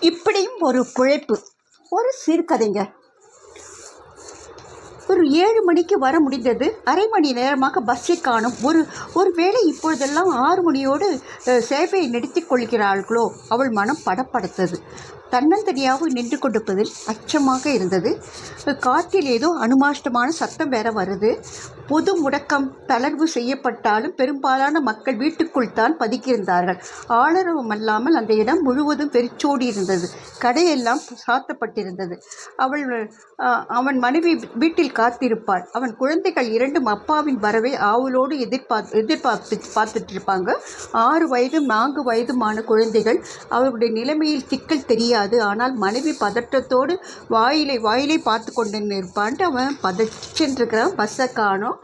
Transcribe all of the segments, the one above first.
இப்படியும் ஒரு குழைப்பு. ஒரு சிறுகதைங்க ஒரு ஏழு மணிக்கு வர முடிந்தது. அரை மணி நேரமாக பஸ்ஸை காணும். ஒரு ஒரு வேளை இப்பொழுதெல்லாம் ஆறு மணியோடு சேவையை நிறுத்திக் கொள்கிறார்களோ? அவள் மனம் படப்படுத்தது தன்னந்தனியாக நின்று கொண்டிருப்பதில் அச்சமாக இருந்தது. காற்றில் ஏதோ அனுமாஷ்டமான சத்தம் வேற வருது. பொது முடக்கம் தளர்வு செய்யப்பட்டாலும் பெரும்பாலான மக்கள் வீட்டுக்குள் தான் பதுக்கியிருந்தார்கள். ஆளரவம் அல்லாமல் அந்த இடம் முழுவதும் வெறிச்சோடி இருந்தது. கடையெல்லாம் சாத்தப்பட்டிருந்தது. அவள் அவன் மனைவி வீட்டில் காத்திருப்பார் அவன் குழந்தைகள் இரண்டும் அப்பாவின் வரவை ஆவலோடு எதிர்பார்த்து எதிர்பார்த்து பார்த்துட்டு இருப்பாங்க ஆறு வயதும் நான்கு வயதுமான குழந்தைகள் அவருடைய நிலைமையில் சிக்கல் தெரியாது. ஆனால் மனைவி பதற்றத்தோடு வாயிலை வாயிலை பார்த்து கொண்டு இருப்பான்ட்டு அவன் பதச்சென்றிருக்கிறான் பஸ்ஸை காணும்.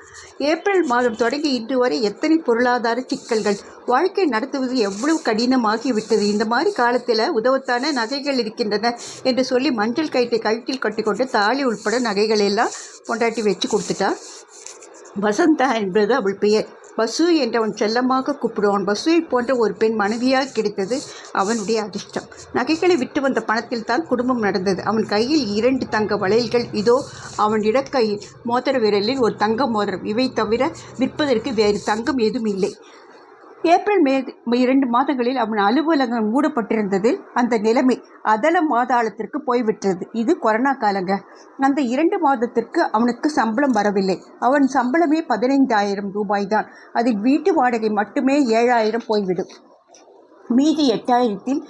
ஏப்ரல் மாதம் தொடங்கி இன்று வரை எத்தனை பொருளாதார சிக்கல்கள்? வாழ்க்கை நடத்துவது எவ்வளவு கடினமாகி விட்டது இந்த மாதிரி காலத்தில் உதவத்தான நகைகள் இருக்கின்றன என்று சொல்லி மஞ்சள் கயிற்றை கழுத்தில் கட்டிக்கொண்டு தாலி உட்பட நகைகள் எல்லாம் பொண்டாட்டி வச்சு கொடுத்துட்டா? வசந்தா என்பது அவள் பெயர். பசு என்றவன் செல்லமாக கூப்பிடுவான். பசுவை போன்ற ஒரு பெண் மனைவியாக கிடைத்தது அவனுடைய அதிர்ஷ்டம். நகைகளை விட்டு வந்த பணத்தில் தான் குடும்பம் நடந்தது. அவன் கையில் இரண்டு தங்க வளையல்கள். இதோ அவன் இடக்கையில் மோதிர விரலில் ஒரு தங்க மோதிரம். இவை தவிர விற்பதற்கு வேறு தங்கம் எதுவும் இல்லை. ஏப்ரல் மே இரண்டு மாதங்களில் அவன் அலுவலகம் மூடப்பட்டிருந்ததில் அந்த நிலைமை அதல மாதாளத்திற்கு போய்விட்டது. இது கொரோனா காலங்க. அந்த இரண்டு மாதத்திற்கு அவனுக்கு சம்பளம் வரவில்லை. அவன் சம்பளமே பதினைந்தாயிரம் ரூபாய் தான் அதில் வீட்டு வாடகை மட்டுமே ஏழாயிரம் போய்விடும். மீதி எட்டாயிரத்தில்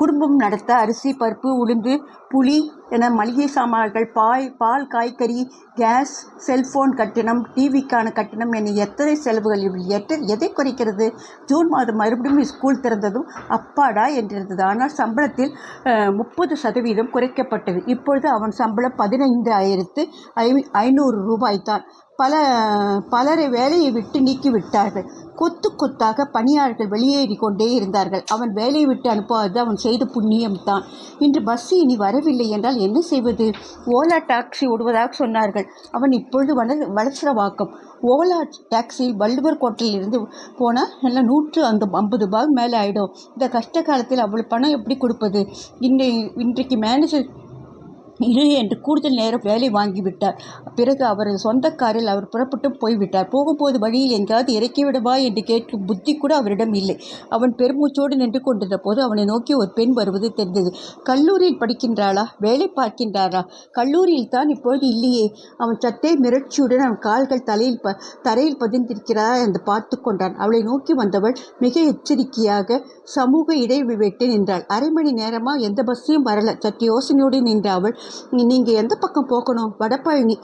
குடும்பம் நடத்த அரிசி பருப்பு உளுந்து புளி என மளிகை சாமான்கள் பாய் பால் காய்கறி கேஸ் செல்போன் கட்டணம் டிவிக்கான கட்டணம் என எத்தனை செலவுகள் இவள் எட்ட எதை குறைக்கிறது? ஜூன் மாதம் மறுபடியும் ஸ்கூல் திறந்ததும் அப்பாடா என்றிருந்தது. ஆனால் சம்பளத்தில் முப்பது சதவீதம் குறைக்கப்பட்டது. இப்பொழுது அவன் சம்பளம் பதினைந்து ஆயிரத்து ஐ ஐநூறு ரூபாய் தான் பல பலரை வேலையை விட்டு நீக்கிவிட்டார்கள். கொத்து கொத்தாக பணியாளர்கள் வெளியேறி கொண்டே இருந்தார்கள். அவன் வேலையை விட்டு அனுப்பாதது அவன் செய்த புண்ணியம்தான். இன்று பஸ் இனி வரவில்லை என்றால் என்ன செய்வது? ஓலா டாக்ஸி ஓடுவதாக சொன்னார்கள். அவன் இப்பொழுது வள வளசரவாக்கம் ஓலா டாக்ஸி வள்ளுவர் கோட்டையில் இருந்து போனால் நல்லா நூற்று அந்த ஐம்பது ரூபாய் மேலே ஆகிடும் இந்த கஷ்ட காலத்தில் அவ்வளோ பணம் எப்படி கொடுப்பது? இன்னை இன்றைக்கு மேனேஜர் இரு என்று கூடுதல் நேரம் வேலை வாங்கிவிட்டார் பிறகு அவரது சொந்த காரில் அவர் புறப்பட்டு போய்விட்டார் போகும்போது வழியில் எங்காவது இறக்கிவிடவா என்று கேட்கும் புத்தி கூட அவரிடம் இல்லை. அவன் பெருமூச்சோடு நின்று கொண்டிருந்த போது அவனை நோக்கி ஒரு பெண் வருவது தெரிந்தது. கல்லூரியில் படிக்கின்றாளா? வேலை பார்க்கின்றாரா கல்லூரியில் தான் இப்பொழுது இல்லையே. அவன் சத்தே மிரட்சியுடன் அவன் கால்கள் தலையில் ப தரையில் பதிந்திருக்கிறாரா என்று பார்த்து கொண்டான். அவளை நோக்கி வந்தவள் மிக எச்சரிக்கையாக சமூக இடைவெளி விட்டு நின்றாள். அரை மணி நேரமாக எந்த பஸ்ஸையும் வரல. சற்று யோசனையோடு நின்ற அவள் நீங்கள் எந்த பக்கம் போகணும்? வடபழனி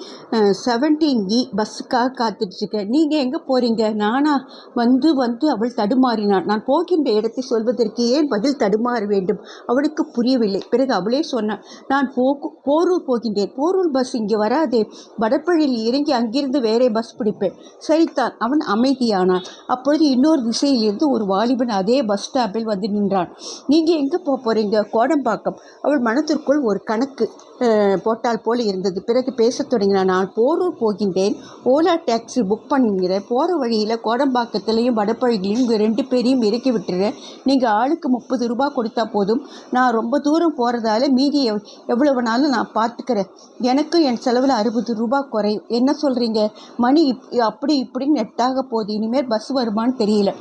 செவன்டீன் இ பஸ்ஸுக்காக e காத்துட்ருக்கேன் நீங்கள் எங்கே போகிறீங்க நானா வந்து வந்து அவள் தடுமாறினாள். நான் போகின்ற இடத்தை சொல்வதற்கு ஏன் பதில் தடுமாற வேண்டும்? அவளுக்கு புரியவில்லை. பிறகு அவளே சொன்னாள் நான் போக்கு போரூர் போகின்றேன். போரூர் பஸ் இங்கே வராதே. வடபழனியில் இறங்கி அங்கிருந்து வேறே பஸ் பிடிப்பேன். சரித்தான் அவன் அமைதியானான் அப்பொழுது இன்னொரு திசையிலிருந்து ஒரு வாலிபன் அதே பஸ் ஸ்டாப்பில் வந்து நின்றான். நீங்கள் எங்கே போக போகிறீங்க கோடம்பாக்கம். அவள் மனத்திற்குள் ஒரு கணக்கு போட்டால் போல இருந்தது. பிறகு பேசத் தொடங்கினான். நான் போரூர் போகின்றேன். ஓலா டாக்ஸி புக் பண்ணுங்கிறேன் போகிற வழியில் கோடம்பாக்கத்துலேயும் வடபழகிலையும் இங்கே ரெண்டு பேரையும் இறக்கி விட்டுறேன். நீங்கள் ஆளுக்கு முப்பது ரூபாய் கொடுத்தா போதும். நான் ரொம்ப தூரம் போகிறதால மீதி எவ் எவ்வளவுனாலும் நான் பார்த்துக்கிறேன். எனக்கும் என் செலவில் அறுபது ரூபாய் குறையும். என்ன சொல்கிறீங்க மணி இப் அப்படி இப்படின்னு நெட்டாக போகுது. இனிமேல் பஸ் வருமான்னு தெரியல.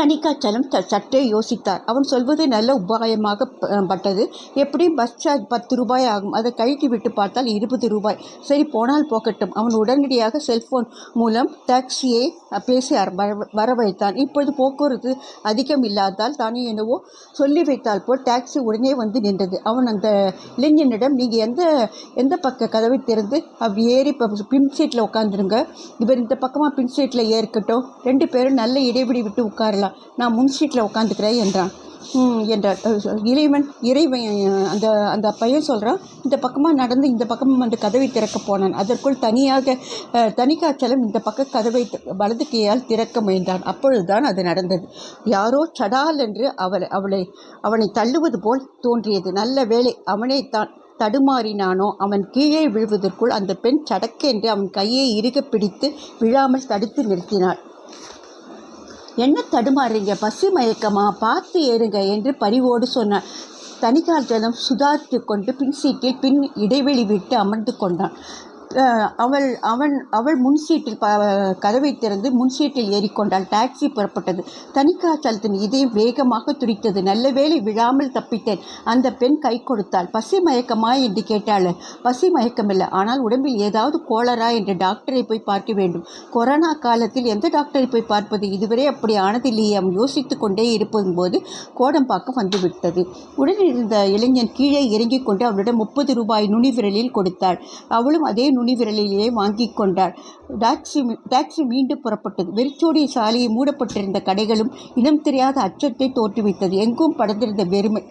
தணிக்காச்சலம் ச சற்றே யோசித்தார். அவன் சொல்வது நல்ல உபாயமாக பட்டது. எப்படியும் பஸ் சார்ஜ் பத்து ரூபாய் ஆகும்? அதை கழித்து விட்டு பார்த்தால் இருபது ரூபாய். சரி போனால் போகட்டும் அவன் உடனடியாக செல்போன் மூலம் டாக்ஸியை பேசி வர- வரவழைத்தான் இப்பொழுது போக்குவரத்து அதிகம் இல்லாதால் தானே என்னவோ சொல்லி வைத்தால் போல் டாக்ஸி உடனே வந்து நின்றது. அவன் அந்த இளைஞனிடம் நீங்கள் எந்த எந்த பக்க கதவை திறந்து அப்படி ஏறி இப்போ பின் சீட்டில் உட்காந்துருங்க இவர் இந்த பக்கமாக பின் சீட்டில் ஏற்கட்டும் ரெண்டு பேரும் நல்ல இடைவெளி விட்டு உட்காரலாம். நான் முன் சீட்டில் உட்காந்துக்கிறேன் என்றான். என்றார் இறைவன் இறைவன் அந்த அந்த பையன் சொல்கிறான் இந்த பக்கமாக நடந்து இந்த பக்கம் வந்து கதவை திறக்க போனான். அதற்குள் தனியாக தனிக்காய்ச்சலும் இந்த பக்க கதவை வலது கையால் திறக்க முயன்றான். அப்பொழுதுதான் அது நடந்தது. யாரோ சடால் என்று அவளை அவளை அவனை தள்ளுவது போல் தோன்றியது. நல்ல வேளை அவனே தான் தடுமாறினானோ அவன் கீழே விழுவதற்குள் அந்த பெண் சடக்கென்று அவன் கையை இறுக பிடித்து விழாமல் தடுத்து நிறுத்தினாள். என்ன தடுமாறுறீங்க? பசி மயக்கமா? பார்த்து ஏறுங்க என்று பரிவோடு சொன்னான். தனிக்கால் சுதாரித்து கொண்டு பின் சீட்டில் பின் இடைவெளி விட்டு அமர்ந்து கொண்டான். அவள் அவன் அவள் முன் சீட்டில் ப கதவை திறந்து முன் சீட்டில் ஏறிக்கொண்டாள். டாக்ஸி புறப்பட்டது. தனிக்காச்சலத்தின் இதயம் வேகமாக துடித்தது. நல்ல வேளை விழாமல் தப்பித்தேன். அந்த பெண் கை கொடுத்தாள். பசி மயக்கமா? என்று கேட்டாள். பசி மயக்கமில்லை. ஆனால் உடம்பில் ஏதாவது கோளரா? என்று டாக்டரை போய் பார்க்க வேண்டும். கொரோனா காலத்தில் எந்த டாக்டரை போய் பார்ப்பது? இதுவரை அப்படி ஆனதில்லையே அவன் யோசித்து கொண்டே இருப்பதும் போது கோடம்பாக்கம் வந்துவிட்டது. உடனிருந்த இளைஞன் கீழே இறங்கிக் கொண்டு அவளிடம் முப்பது ரூபாய் நுனி விரலில் கொடுத்தாள். அவளும் அதே நுனி விரலிலேயே வாங்கி கொண்டார். டாக்ஸி டாக்ஸி மீண்டும் புறப்பட்டது. வெறிச்சோடிய சாலையை மூடப்பட்டிருந்த கடைகளும் இனம் தெரியாத அச்சத்தை தோற்றுவித்தது. எங்கும் படர்ந்திருந்த வெறுமை.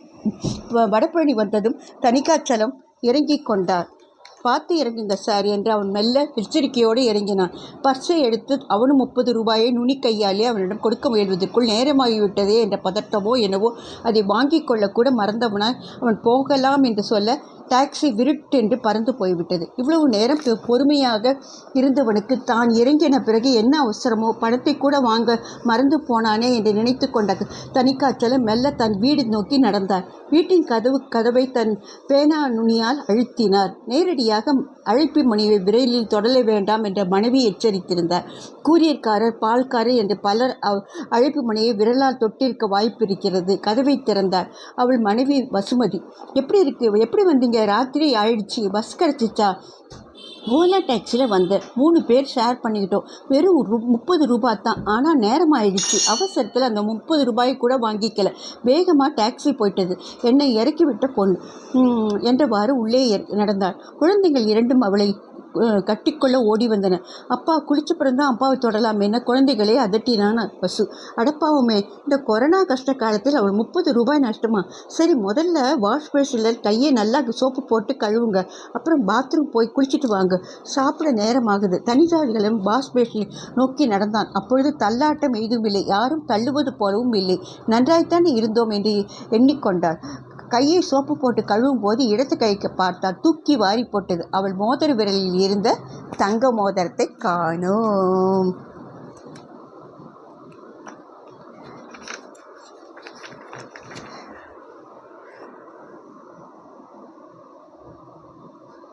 வ- வடபழனி வந்ததும் தனிக்காச்சலம் இறங்கிக் கொண்டார். பார்த்து இறங்குங்க சார் என்று அவன் மெல்ல எச்சரிக்கையோடு இறங்கினான். பர்ஸை எடுத்து அவனும் முப்பது ரூபாயை நுனி கையாலே அவனிடம் கொடுக்க முயல்வதற்குள் நேரமாகிவிட்டதே என்ற பதட்டமோ என்னவோ அதை வாங்கிக் கொள்ளக்கூட மறந்தவனாய் அவன் போகலாம் என்று சொல்ல டாக்ஸி விருட்டென்று பறந்து போய்விட்டது. இவ்வளவு நேரம் பொறுமையாக இருந்தவனுக்கு தான் இறங்கின பிறகு என்ன அவசரமோ பணத்தை கூட வாங்க மறந்து போனானே என்று நினைத்து கொண்ட தனிக்காச்சலம் மெல்ல தன் வீடு நோக்கி நடந்தார் வீட்டின் கதவு கதவை தன் பேனா நுனியால் அழுத்தினார். நேரடியாக அழைப்பு மணியை விரைவில் தொடர வேண்டாம் என்ற மனைவி எச்சரித்திருந்தார். கூரியர்காரர் பால்காரர் என்று பலர் அழைப்பு மணியை விரலால் தொட்டிருக்க வாய்ப்பு இருக்கிறது கதவை திறந்தார். அவள் மனைவி வசுமதி எப்படி இருக்கு? எப்படி வந்தீங்க? ராத்திரி ஆயிடுச்சு. பஸ் கிடச்சிச்சா ஓலா டாக்ஸியில் வந்தேன் மூணு பேர் ஷேர் பண்ணிக்கிட்டோம். வெறும் ரூ- முப்பது ரூபா தான். ஆனால் நேரம் ஆயிடுச்சு. அவசரத்தில் அந்த முப்பது ரூபாய் கூட வாங்கிக்கல. வேகமாக டாக்ஸி போயிட்டது. என்னை இறக்கி விட்ட பொண்ணு. என்றவாறு உள்ளே நடந்தாள். குழந்தைகள் இரண்டும் அவளை கட்டிக்கொள்ள ஓடி வந்தன. அப்பா குளிச்சு பிறந்தான் அப்பாவை தொடலாம். என்ன குழந்தைகளே அதட்டினான் பசு. அடப்பாவுமே இந்த கொரோனா கஷ்ட காலத்தில் அவள் முப்பது ரூபாய் நஷ்டமா? சரி முதல்ல வாஷ் பேஷனில் கையை நல்லா சோப்பு போட்டு கழுவுங்க. அப்புறம் பாத்ரூம் போய் குளிச்சுட்டு வாங்க. சாப்பிட நேரம் ஆகுது தனிஜாதிகளும் வாஷ் பேஷனை நோக்கி நடந்தான். அப்பொழுது தள்ளாட்டம் எதுவும் இல்லை யாரும் தள்ளுவது போலவும் இல்லை. நன்றாய்த்தானே இருந்தோம் என்று எண்ணிக்கொண்டார். கையை சோப்பு போட்டு கழுவும் போது இடத்து கைக்கு பார்த்தால் தூக்கி வாரி போட்டது. அவள் மோதிர விரலில் இருந்த தங்க மோதிரத்தை காணோம்.